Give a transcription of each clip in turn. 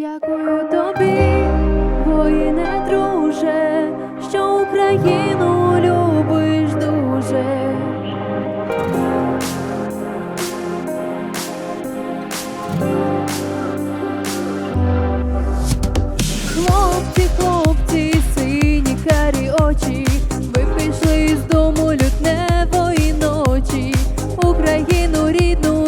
Дякую тобі, воїне друже, що Україну любиш дуже. Хлопці, хлопці, сині карі очі, ви пішли з дому лютневої ночі, Україну рідну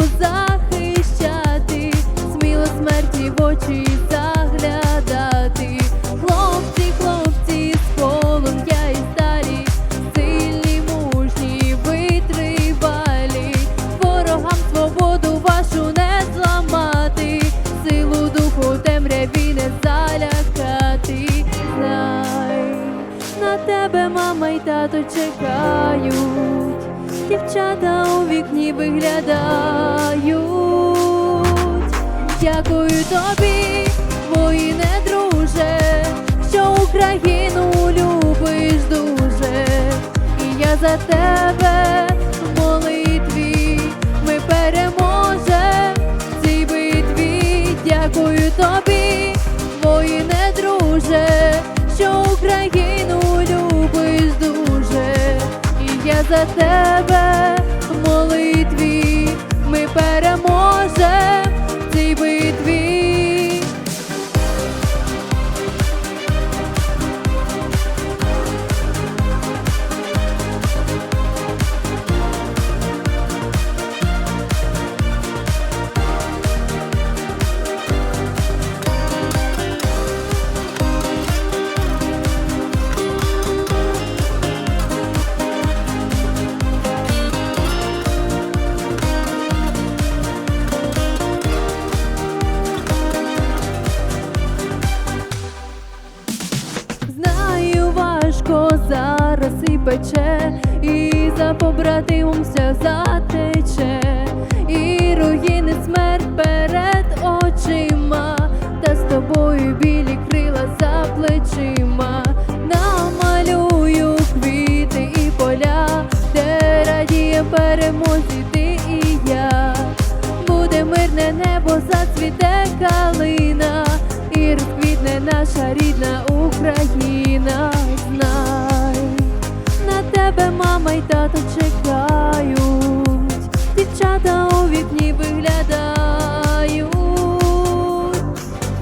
мама й тато чекають, дівчата у вікні виглядають. Дякую тобі, воїне друже, що Україну любиш дуже, і я за тебе молитві ми переможем в битві. Дякую тобі, воїне друже, що Україну за тебе в молитві ми переможем пече, і за побратимом все затече, і руїни смерть перед очима, та з тобою білі крила за плечима, намалюю квіти і поля, де радіє перемозі ти і я. Буде мирне небо, зацвіте калина, наша рідна Україна. Тебе мама й тато чекають, дівчата у вікні виглядають.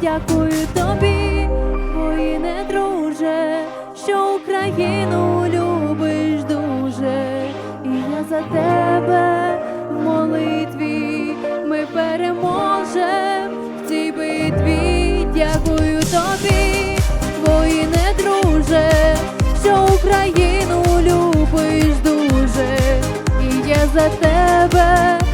Дякую тобі, воїне друже, що Україну любиш за тебе